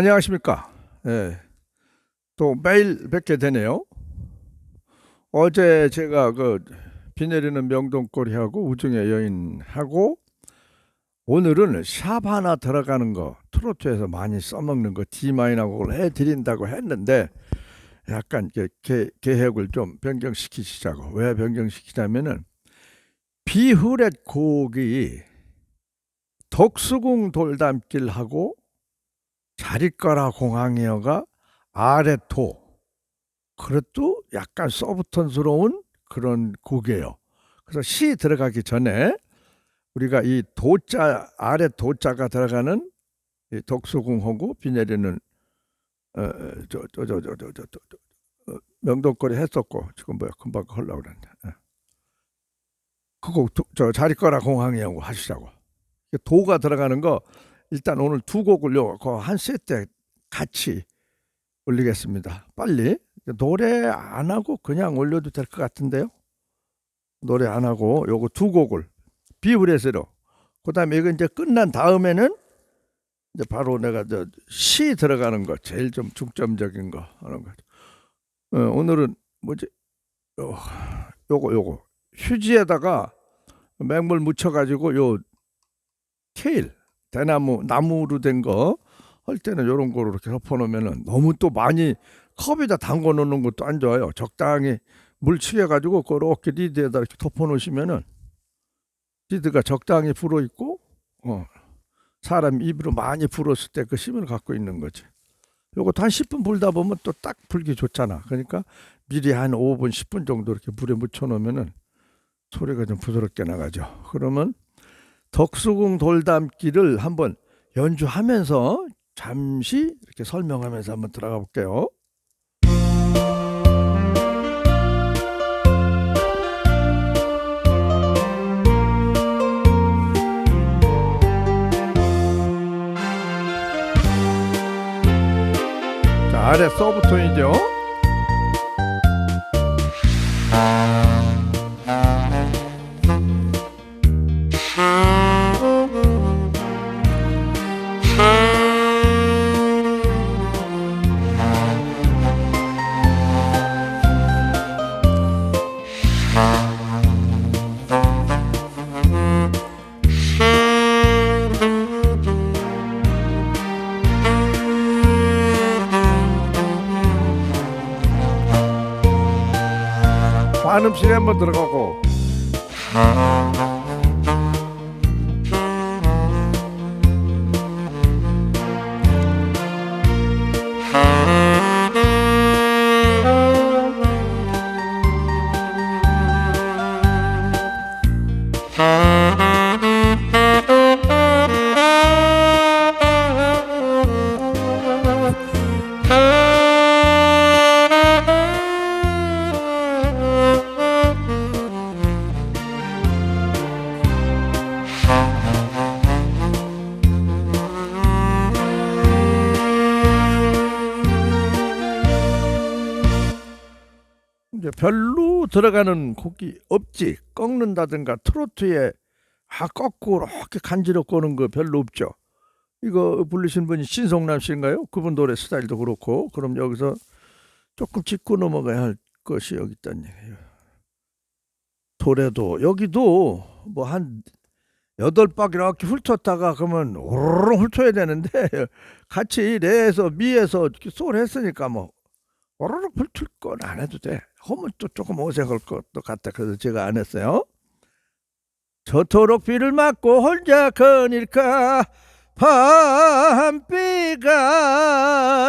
안녕하십니까. 예. 또 매일 뵙게 되네요. 어제 제가 그 비 내리는 명동거리하고 우중의 여인하고 오늘은 샵 하나 들어가는 거 트로트에서 많이 써먹는 거 D 마이너곡을 해드린다고 했는데 약간 게- 계, 계획을 좀 변경시키시자고 왜 변경시키냐면은 비후렛 곡이 덕수궁 돌담길하고 자리가라 공항이어가 아래토 그래도 약간 서브톤스러운 그런 곡이에요. 그래서 시 들어가기 전에 우리가 이 도자 아래 도자가 들어가는 이 덕수궁하고 비 내리는 어저저저저저 어, 명동거리 했었고 지금 뭐야 금방 하려고 그랬네. 예. 그거 도- 저 자리가라 공항이하고 하시자고. 이게 도가 들어가는 거 일단 오늘 두 곡을 요한 세트 같이 올리겠습니다. 빨리 노래 안 하고 그냥 올려도 될 것 같은데요. 노래 안 하고 요거 두 곡을 비브레스로 그다음에 이거 이제 끝난 다음에는 이제 바로 내가 저 시 들어가는 거 제일 좀 중점적인 거 하는 거. 어, 오늘은 뭐지? 요, 요거 요거 휴지에다가 맹물 묻혀가지고 요 케일 대나무 나무로 된 거 할 때는 요런 거로 이렇게 덮어 놓으면은 너무 또 많이 컵에다 담궈 놓는 것도 안 좋아요. 적당히 물 치게 가지고 그렇게 리드에다 이렇게 덮어 놓으시면은 리드가 적당히 불어 있고 어 사람 입으로 많이 불었을 때 그 힘을 갖고 있는 거지. 요것도 한 10분 불다 보면 또 딱 불기 좋잖아. 그러니까 미리 한 5분 10분 정도 이렇게 물에 묻혀 놓으면은 소리가 좀 부드럽게 나가죠. 그러면 덕수궁 돌담기를 한번 연주하면서 잠시 이렇게 설명하면서 한번 들어가 볼게요. 자, 아래 서브톤이죠. 반음실에 한번 들어가고 들어가는 곡이 없지. 꺾는다든가 트로트에 아 꺾고 이렇게 간지럽고 오는 거 별로 없죠. 이거 부르신 분이 신성남 씨인가요? 그분 노래 스타일도 그렇고. 그럼 여기서 조금 짚고 넘어가야 할 것이 여기 있다는 얘기예요. 도래도. 여기도 뭐 한 여덟 박 이렇게 훑었다가 그러면 오르르 훑어야 되는데 같이 레에서 미에서 솔 했으니까 뭐 오르륵 훑을 건 안 해도 돼. 하면 또 조금 어색할 것도 같다. 그래서 제가 안 했어요. 저토록 비를 맞고 혼자 거닐까 밤비가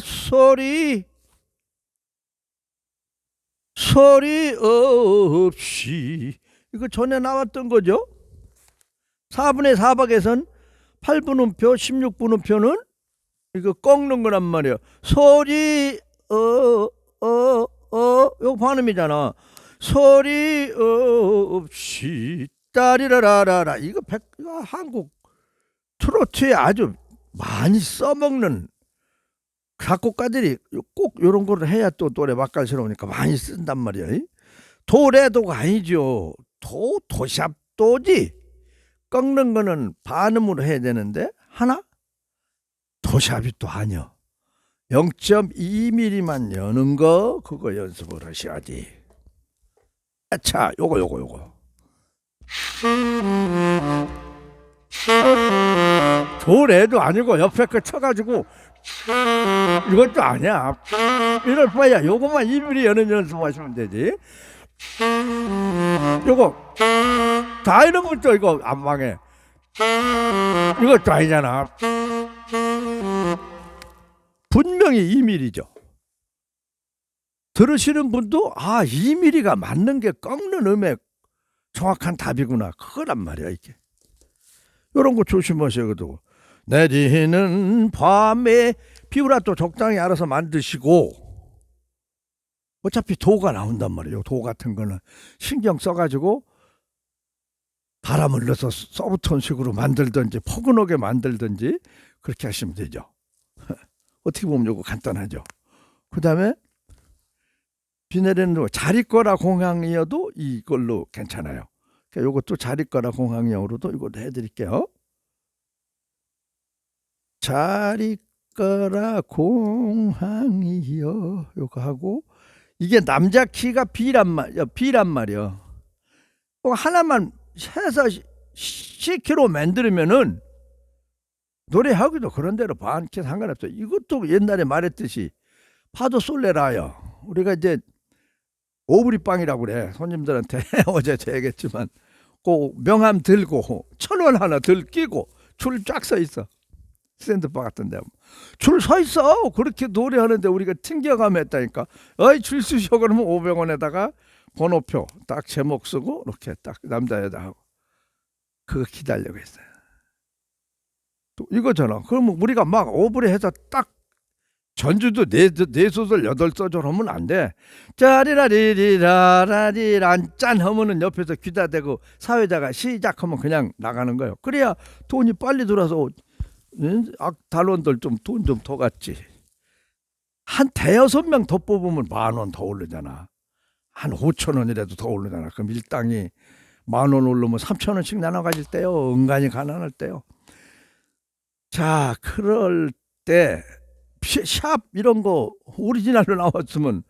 소리 소리 없이 이거 전에 나왔던 거죠. 4분의 4박에선 8분 음표, 16분 음표는 이거 꺾는 거란 말이에요. 소리 어 어 어 요거 반음이잖아. 소리 없이 따리라라라라 이거 백 이거 한국 트로트에 아주 많이 써먹는 작곡가들이 꼭 이런 거를 해야 또 노래 맛깔스러우니까 많이 쓴단 말이야. 이? 도래도가 아니죠. 도 도샵도지. 꺾는 거는 반음으로 해야 되는데 하나 도샵이 또 아니야. 0.2mm만 여는 거 그거 연습을 하셔야지. 자, 요거 요거 요거. 조래도 아니고 옆에 거 쳐가지고 이것도 아니야. 이럴 바야 요거만 2mm 여는 연습하시면 되지. 요거 다 이런 것도 이거 안 망해. 이것도 아니잖아. 분명히 2mm죠. 들으시는 분도 아 2mm가 맞는 게 꺾는 음의 정확한 답이구나. 그거란 말이야 이게. 이런 거 조심하셔야 되고 내리는 밤에 비브라또 적당히 알아서 만드시고 어차피 도가 나온단 말이에요. 도 같은 거는 신경 써가지고 바람을 넣어서 서브톤 식으로 만들든지 포근하게 만들든지 그렇게 하시면 되죠. 어떻게 보면 이거 간단하죠. 그 다음에 비 내리는 거 자리거라 공항이어도 이걸로 괜찮아요. 그러니까 요것도 자리거라 공항용으로도 이것도 해드릴게요. 자리거라 공항이요. 요거 하고 이게 남자 키가 B란 말이야. B란 말이야. 어, 하나만 해서 10kg 만들면은 노래하기도 그런 대로 반키 상관없어. 이것도 옛날에 말했듯이 파도 쏠래라요. 우리가 이제 오브리빵이라고 그래. 손님들한테 어제 제 얘기했지만 그 명함 들고 천 원 하나 들 끼고 줄 쫙 서 있어. 샌드바 같은 데. 줄 서 있어. 그렇게 노래하는데 우리가 튕겨가며 했다니까. 어이 줄 쓰셔 그러면 500원에다가 번호표 딱 제목 쓰고 이렇게 딱 남자 여자 하고 그거 기다리고 있어요. 또 이거잖아. 그러면 우리가 막 오브레 해서 딱 전주도 네, 네 소절 여덟 소절 하면 안 돼. 짜리라리리라라리란 짠 하면은 옆에서 귀다 대고 사회자가 시작하면 그냥 나가는 거예요. 그래야 돈이 빨리 들어서 응? 악 달원들 좀 돈 좀더 갖지. 한 대여섯 명 더 뽑으면 만 원 더 오르잖아. 한 오천 원이라도 더 오르잖아. 그럼 일당이 만원 오르면 삼천 원씩 나눠 가질 때요. 은간히 가난할 때요. 자, 그럴 때 샵 이런 거 오리지널로 나왔으면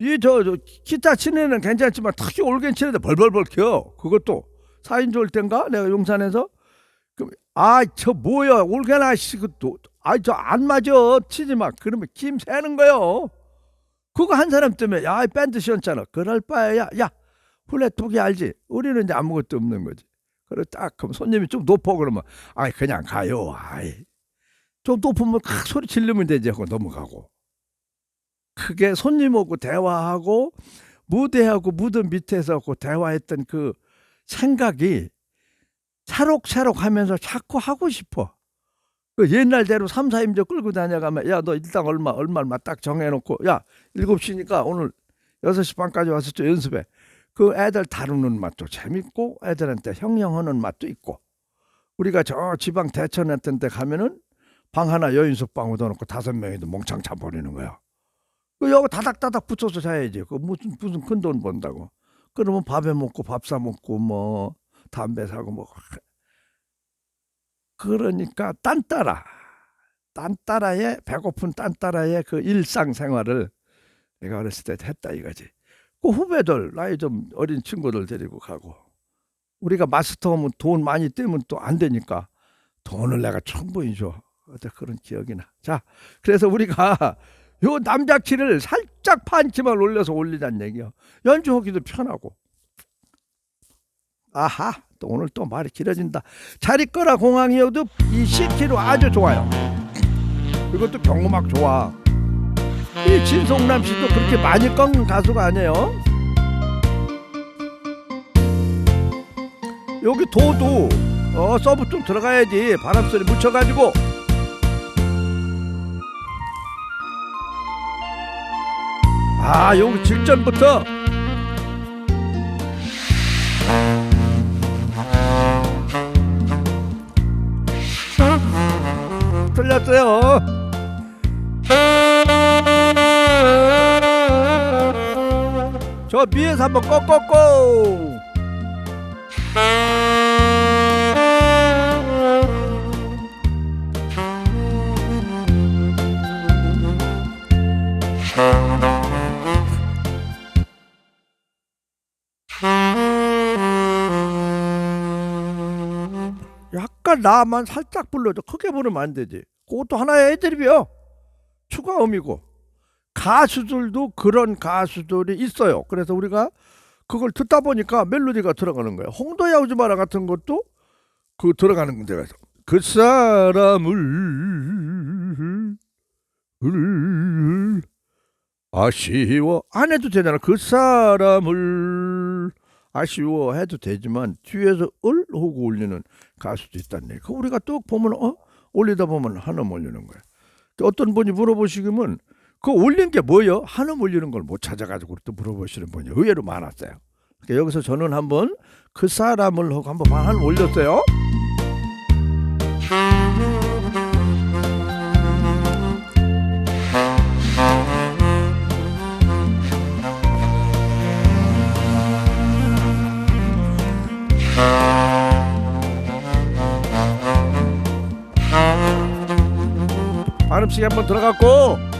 이 저 저 기타 치는 애는 괜찮지만 특히 올겐 치는데 벌벌벌 켜. 그것도 사인 좋을 땐가 내가 용산에서 아저 뭐야 올겐 아씨 그또 아저 안 맞아 치지 마. 그러면 김 새는 거요. 그거 한 사람 때문에 야 밴드 시원찮아. 그럴 바에야 야 플랫 두개 알지? 우리는 이제 아무것도 없는 거지. 그래 딱 그럼 손님이 좀 높아 그러면 아이 그냥 가요. 아이 좀 높으면 칵 소리 지르면 되지 하고 넘어가고 크게 손님하고 대화하고 무대하고 무대 밑에서 그 대화했던 그 생각이 차록차록 하면서 자꾸 하고 싶어. 그 옛날대로 3, 4임제 끌고 다녀가면 야 너 일당 얼마 얼마만 딱 정해놓고 야 7시니까 오늘 6시 반까지 와서 좀 연습해. 그 애들 다루는 맛도 재밌고 애들한테 형령하는 맛도 있고 우리가 저 지방 대천 했던 데 가면은 방 하나 여인숙 방 얻어놓고 다섯 명이도 몽창 자버리는 거야. 그 여기 다닥다닥 붙여서 자야지. 그 무슨 무슨 큰 돈 번다고. 그러면 밥에 먹고 밥 사 먹고 뭐 담배 사고 뭐 그러니까 딴따라 딴따라의 배고픈 딴따라의 그 일상생활을 내가 어렸을 때 했다 이거지. 그 후배들 나이 좀 어린 친구들 데리고 가고 우리가 마스터하면 돈 많이 떼면 또 안 되니까 돈을 내가 충분히 줘. 어때 그런 기억이 나. 자, 그래서 우리가 요 남자 키를 살짝 판치만 올려서 올리자는 얘기요. 연주하기도 편하고. 아하, 또 오늘 또 말이 길어진다. 잘 있거라 공항이어도 이 C키로 아주 좋아요. 이것도 경음악 좋아. 이 진성남 씨도 그렇게 많이 꺾는 가수가 아니에요. 여기 도도 어 서브 좀 들어가야지 바람 소리 묻혀가지고 아 여기 직전부터 틀렸어요. 저 위에서 한번 꼬꼬꼬 약간 나만 살짝 불러도 크게 부르면 안 되지. 그것도 하나의 애드립이요. 추가음이고. 가수들도 그런 가수들이 있어요. 그래서 우리가 그걸 듣다 보니까 멜로디가 들어가는 거예요. 홍도야 우즈마라 같은 것도 그 들어가는 데가 있어. 그 사람을 을 아쉬워 안 해도 되잖아. 그 사람을 아쉬워 해도 되지만 뒤에서 을 하고 올리는 가수도 있다는 얘기. 그 우리가 또 보면 어? 올리다 보면 한음 올리는 거야. 또 어떤 분이 물어보시면 그 올린 게 뭐예요? 한음 올리는 걸 못 찾아가지고 또 물어보시는 분이 의외로 많았어요. 그러니까 여기서 저는 한번 그 사람을 하고 한번 한음 올렸어요. 발음씩 한번 들어갔고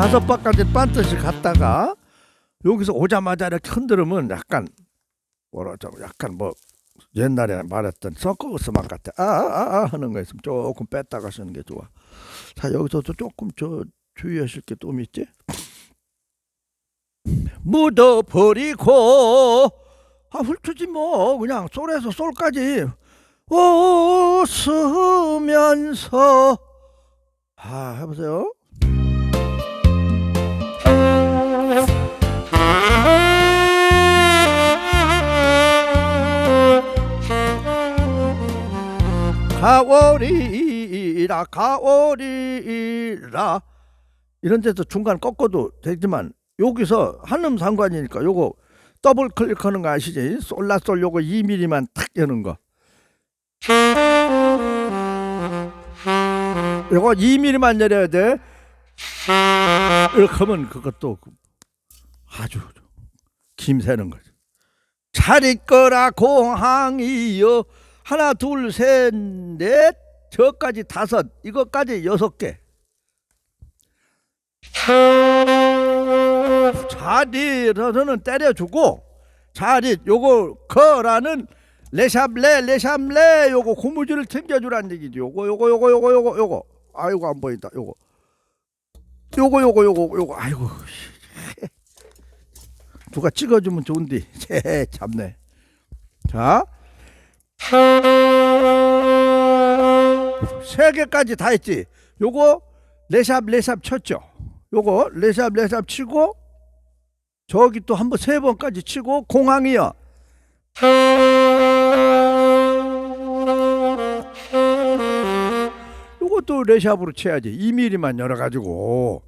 다섯 바까지 반듯이 갔다가 여기서 오자마자 이렇게 흔들으면 약간 뭐라죠? 약간 뭐 옛날에 말했던 서커스 막 같아 아아아 아, 하는 거 있으면 조금 뺐다가 쓰는 게 좋아. 자 여기서도 조금 저 주의하실 게 좀 있지? 묻어버리고. 아 훑으지 뭐. 그냥 솔에서 솔까지 웃으면서. 아 해보세요 가오리라 가오리라. 이런 데서 중간 꺾어도 되지만 여기서 한음 상관이니까 요거 더블 클릭하는 거 아시지? 솔라솔 요거 2mm만 탁 여는 거. 요거 2mm만 내려야 돼. 이렇게 하면 그것도 아주 김새는 거죠 잘 있거라 공항이여 하나 둘 셋 넷 저까지 다섯 이것까지 여섯 개. 자리로는 때려주고 자리 요거 거라는 레샵레 레샵레 요거 고무줄을 챙겨주란 얘기지. 요거 요거 요거 요거 요거 요거. 아이고 안 보인다. 요거. 요거 요거 요거 요거. 아이고 누가 찍어주면 좋은데 참네. 자 세 개까지 다 했지. 요거 레샵 레샵 쳤죠. 요거 레샵 레샵 치고 저기 또 한 번 세 번까지 치고 공항이요. 요것도 레샵으로 쳐야지. 2mm만 열어 가지고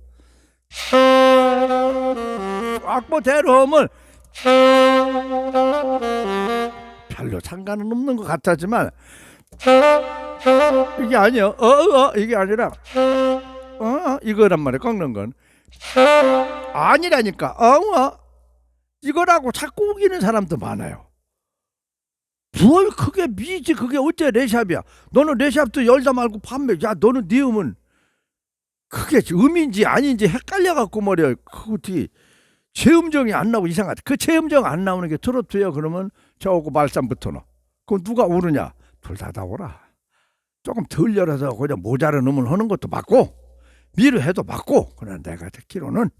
악보대로 하면 별로 상관은 없는 것 같았지만 이게 아니야. 어, 어, 이게 아니라 어, 어 이거란 말이야. 꺾는 건 아니라니까. 어, 어 이거라고 자꾸 우기는 사람도 많아요. 뭘 그게 미지 그게 어째 레샵이야. 너는 레샵도 열다 말고 판매. 야 너는 네 음은 그게 음인지 아닌지 헷갈려 갖고 말이야. 그 어떻게 체음정이 안 나오고 이상하다. 그 체음정 안 나오는 게 트로트야 그러면 저거 말쌈부터는. 그럼 누가 오르냐? 둘 다 다 오라. 조금 덜 열어서 그냥 모자른 음을 하는 것도 맞고 미를 해도 맞고 그러나 내가 듣기로는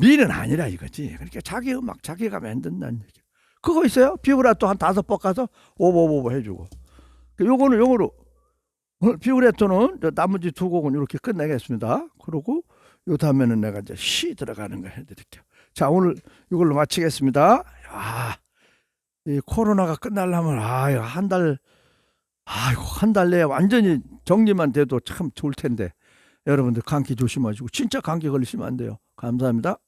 미는 아니라 이거지. 그러니까 자기 음악 자기가 만든다는 얘기. 그거 있어요? 비브라토 한 다섯 번 가서 오버오버 해주고. 그 요거는 요거로 비브라토는 저 나머지 두 곡은 이렇게 끝내겠습니다. 그리고 요 다음에는 내가 이제 시 들어가는 거 해드릴게요. 자 오늘 이걸로 마치겠습니다. 아, 이 코로나가 끝나려면 아한 달, 아이고 한 달 내에 완전히 정리만 돼도 참 좋을 텐데 여러분들 감기 조심하시고 진짜 감기 걸리시면 안 돼요. 감사합니다.